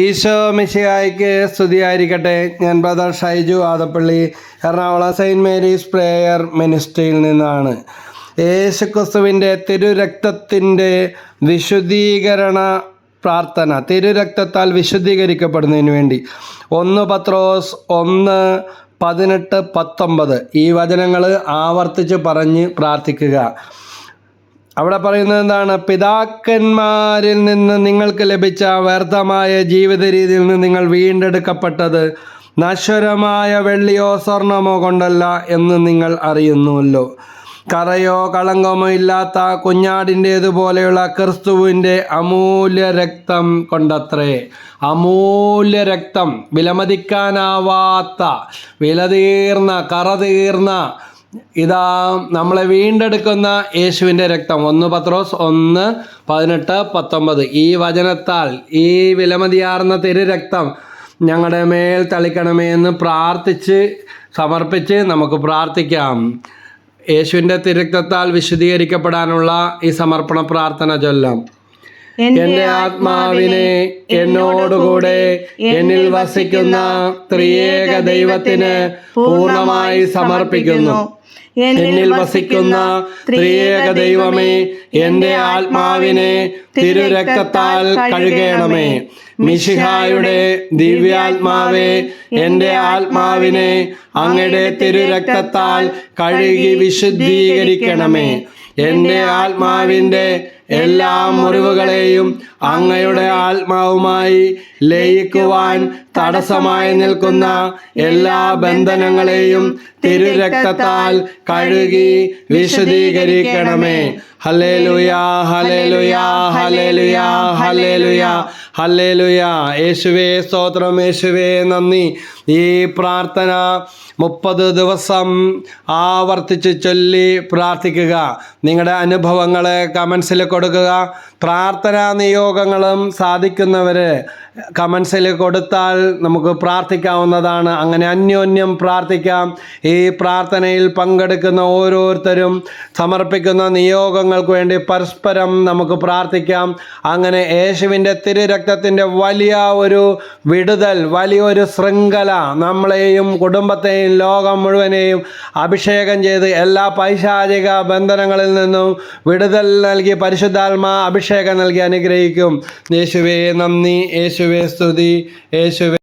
ഈശോ മിശിഹായ്ക്ക് സ്തുതിയായിരിക്കട്ടെ. ഞാൻ brother Shaiju Adappally Ernakulam saint Mary's prayer മിനിസ്ട്രിയിൽ നിന്നാണ്. യേശുക്രിസ്തുവിന്റെ തിരുരക്തത്തിന്റെ വിശുദ്ധീകരണ പ്രാർത്ഥന തിരുരക്തത്താൽ വിശുദ്ധീകരിക്കപ്പെടുന്നതിന് വേണ്ടി. ഒന്ന് പത്രോസ് ഒന്ന് പതിനെട്ട് പത്തൊമ്പത്. ഈ വചനങ്ങൾ ആവർത്തിച്ച് പറഞ്ഞ് പ്രാർത്ഥിക്കുക. അവിടെ പറയുന്നത് എന്താണ്? പിതാക്കന്മാരിൽ നിന്ന് നിങ്ങൾക്ക് ലഭിച്ച വ്യർത്ഥമായ ജീവിത രീതിയിൽ നിന്ന് നിങ്ങൾ വീണ്ടെടുക്കപ്പെട്ടത് നശ്വരമായ വെള്ളിയോ സ്വർണമോ കൊണ്ടല്ല എന്ന് നിങ്ങൾ അറിയുന്നുവല്ലോ. കറയോ കളങ്കമോ ഇല്ലാത്ത കുഞ്ഞാടിന്റേതുപോലെയുള്ള ക്രിസ്തുവിന്റെ അമൂല്യ രക്തം കൊണ്ടത്രേ. അമൂല്യ രക്തം വിലമതിക്കാനാവാത്ത വിലതീർന്ന കറതീർന്ന ഇതാ നമ്മളെ വീണ്ടെടുക്കുന്ന യേശുവിന്റെ രക്തം. ഒന്ന് പത്രോസ് ഒന്ന് പതിനെട്ട് പത്തൊമ്പത്. ഈ വചനത്താൽ ഈ വിലമതിയാർന്ന തിരു രക്തം ഞങ്ങളുടെ മേൽ തളിക്കണമേ എന്ന് പ്രാർത്ഥിച്ച് സമർപ്പിച്ച് നമുക്ക് പ്രാർത്ഥിക്കാം. യേശുവിന്റെ തിരക്തത്താൽ വിശദീകരിക്കപ്പെടാനുള്ള ഈ സമർപ്പണ പ്രാർത്ഥന ചൊല്ലാം. എന്റെ ആത്മാവിനെ എന്നോടുകൂടെ എന്നിൽ വസിക്കുന്ന ത്രിയേക ദൈവത്തിന് പൂർണമായി സമർപ്പിക്കുന്നു. എന്നിൽ വസിക്കുന്ന ത്രിയേക ദൈവമേ എന്റെ ആത്മാവിനെ തിരുരക്തത്താൽ കഴുകണമേ. മിശിഹായുടെ ദിവ്യാത്മാവേ എന്റെ ആത്മാവിനെ അങ്ങയുടെ തിരുരക്തത്താൽ കഴുകി വിശുദ്ധീകരിക്കണമേ. എന്റെ ആത്മാവിന്റെ എല്ലാ മുറിവുകളെയും അങ്ങയുടെ ആത്മാവുമായി ലയിക്കുവാൻ തടസ്സമായി നിൽക്കുന്ന എല്ലാ ബന്ധനങ്ങളെയും തിരുരക്തത്താൽ കഴുകി വിശദീകരിക്കണമേ. Hallelujah hallelujah hallelujah hallelujah hallelujah യേശുവേ സ്തോത്രം യേശുവേ നന്ദി. ഈ പ്രാർത്ഥന മുപ്പത് ദിവസം ആവർത്തിച്ച് ചൊല്ലി പ്രാർത്ഥിക്കുക. നിങ്ങളുടെ അനുഭവങ്ങളെ കമൻസിൽ കൊടുക്കുക. പ്രാർത്ഥനാ നിയോഗങ്ങളും സാധിക്കുന്നവർ കമൻസിൽ കൊടുത്താൽ നമുക്ക് പ്രാർത്ഥിക്കാവുന്നതാണ്. അങ്ങനെ അന്യോന്യം പ്രാർത്ഥിക്കാം. ഈ പ്രാർത്ഥനയിൽ പങ്കെടുക്കുന്ന ഓരോരുത്തരും സമർപ്പിക്കുന്ന നിയോഗങ്ങൾക്ക് വേണ്ടി പരസ്പരം നമുക്ക് പ്രാർത്ഥിക്കാം. അങ്ങനെ യേശുവിന്റെ തിരുരക്തത്തിന്റെ വലിയ ഒരു വിടുതൽ വലിയൊരു ശൃംഖല നമ്മളെയും കുടുംബത്തെയും ലോകം മുഴുവനെയും അഭിഷേകം ചെയ്ത് എല്ലാ പൈശാചിക ബന്ധനങ്ങളിൽ നിന്നും വിടുതൽ നൽകി പരിശുദ്ധാത്മാ അഭിഷേകം നൽകി അനുഗ്രഹിക്കും. യേശുവേ നന്ദി. യേശുവേ സ്തുതി. യേശുവേ.